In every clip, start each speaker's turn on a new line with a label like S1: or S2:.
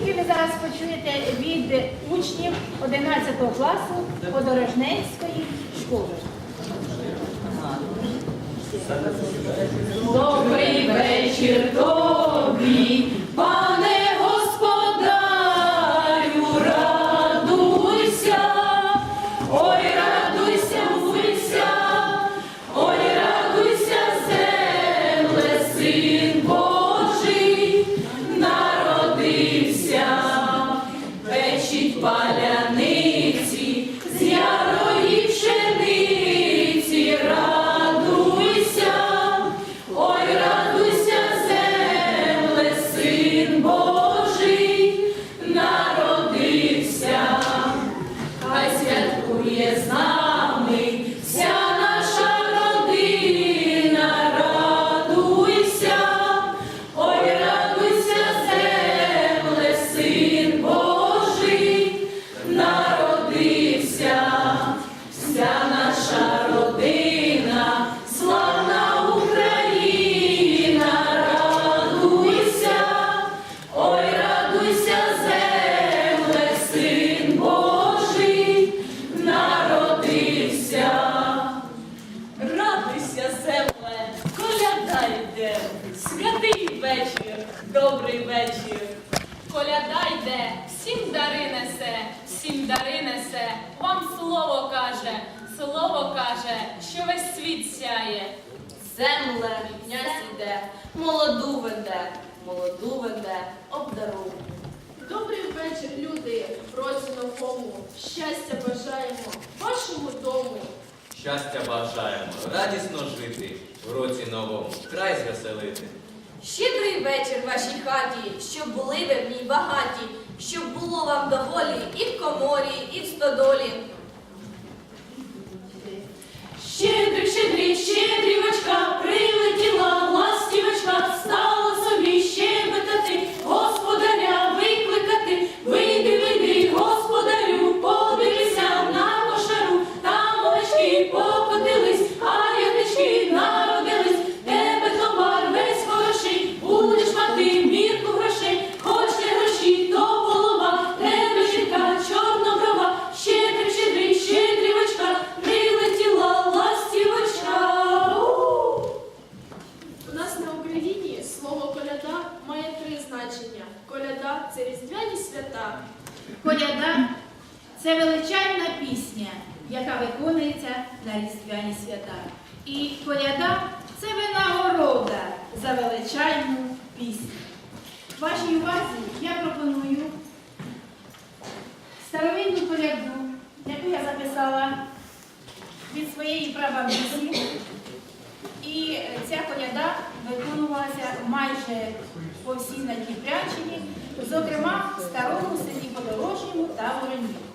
S1: які ви зараз почуєте від учнів 11 класу Подорожненської школи.
S2: Добрий вечір тобі! молоду веде, обдарує.
S3: Добрий вечір, люди, в році новому, щастя бажаємо вашому дому.
S4: Щастя бажаємо, радісно жити, в році новому, край звеселити.
S5: Щедрий вечір вашій хаті, щоб були ви в ній багаті, щоб було вам доволі і в коморі, і в стодолі.
S1: Щедрий, щедрий, щедрий. своєї прабабусі. І ця коляда виконувалася майже по всій Надніпрянщині, зокрема в старому селі Подорожньому та Воронівку.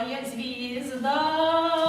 S1: знає звізда.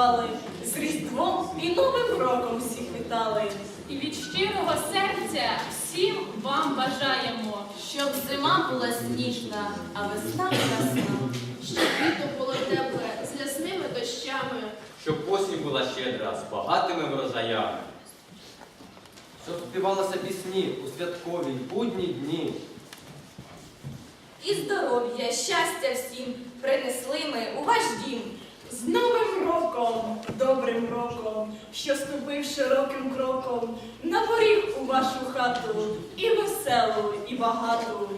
S6: Побували з Різдвом і Новим роком всіх вітали.
S7: І від щирого серця всім вам бажаємо.
S5: Щоб зима була сніжна, а весна красна.
S3: Щоб літо було тепле з ясними дощами.
S4: Щоб осінь була щедра з багатими врожаями.
S8: Щоб співалися пісні у святкові будні дні.
S5: І здоров'я, щастя всім принесли ми у ваш дім.
S6: З Новим роком, добрим роком, що ступив широким кроком на поріг у вашу хату, і веселу, і багату.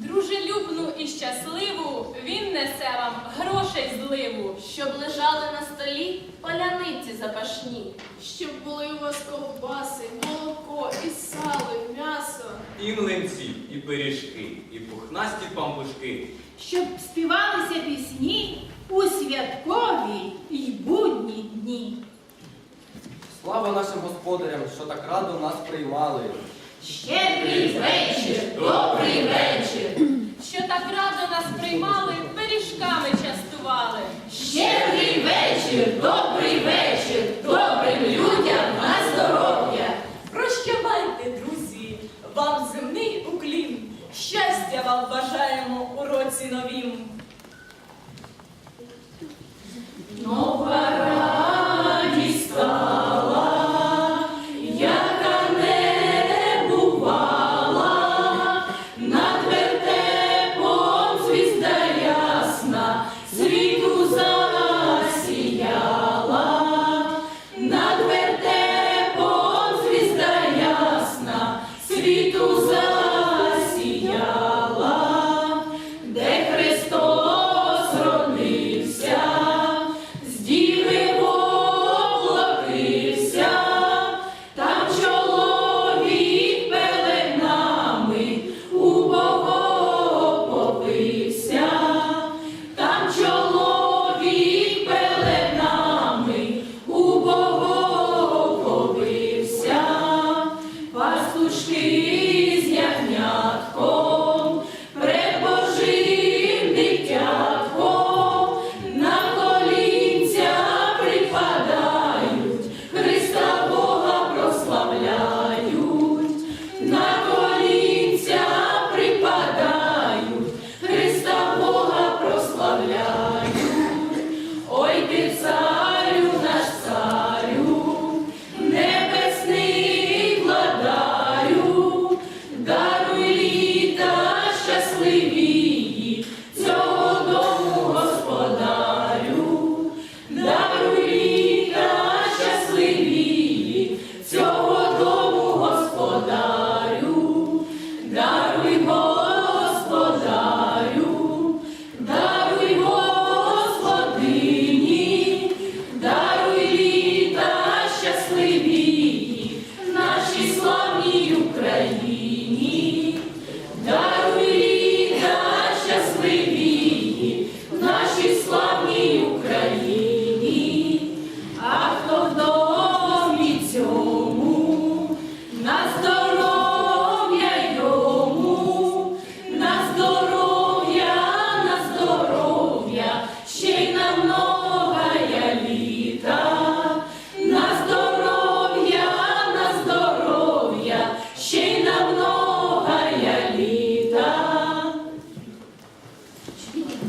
S7: Дружелюбну і щасливу він несе вам грошей зливу.
S5: Щоб лежали на столі паляниці запашні.
S3: Щоб були у вас ковбаси, молоко, і сало, і м'ясо.
S4: І млинці, і пиріжки, і пухнасті пампушки.
S2: Щоб співалися пісні у святкові й будні дні.
S8: Слава нашим господарям, що так радо нас приймали.
S2: Щедрий вечір, добрий вечір.
S7: Що так радо нас приймали, пиріжками частували.
S2: Щедрий вечір, добрий вечір,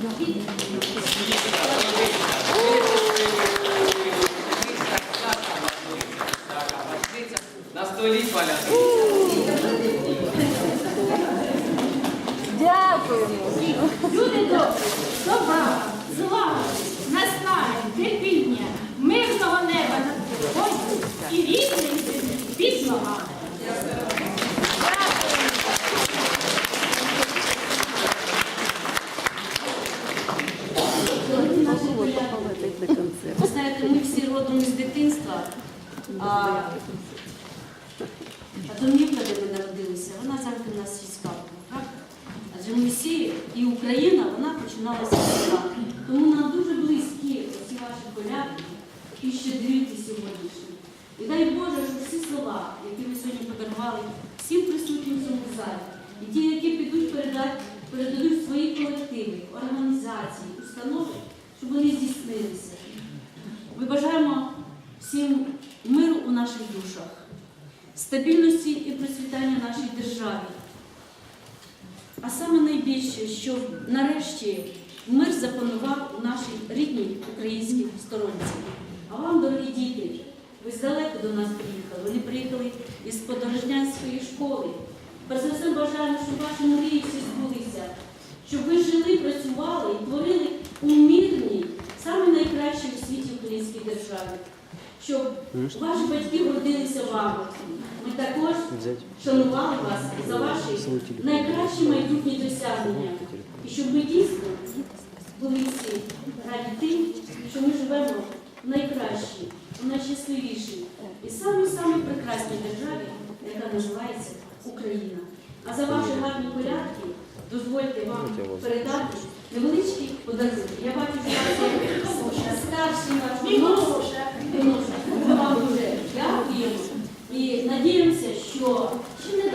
S2: На
S9: поляки і дай Боже, щоб всі слова, які ви сьогодні подарували всім присутнім в цьому залі. І ті, які підуть передати, передадуть свої колективи, організації, установи, щоб вони здійснилися. Ми бажаємо всім миру у наших душах, стабільності і процвітання нашій державі. А саме найбільше, що нарешті мир запанував у нашій рідній українській сторонці. Діти, ви здалеку до нас приїхали. Вони приїхали із Подорожнянської школи. Перш за все бажаємо, щоб ваші мрії всі збулися, щоб ви жили, працювали і творили у мирній, саме найкращій у світі українській державі. Щоб ваші батьки гордилися вами. Ми також шанували вас за ваші найкращі майбутні досягнення. І щоб ми дійсно були всі раді тим, що ми живемо в найкращій, в найщасливішій і самій-самій прекрасній державі, яка називається Україна. А за ваші гарні порядки дозвольте вам передати? Невеличкий подарунок. Я бачу, що старший наш винос. Ми вам дуже дякуємо. І надіємося, що ще не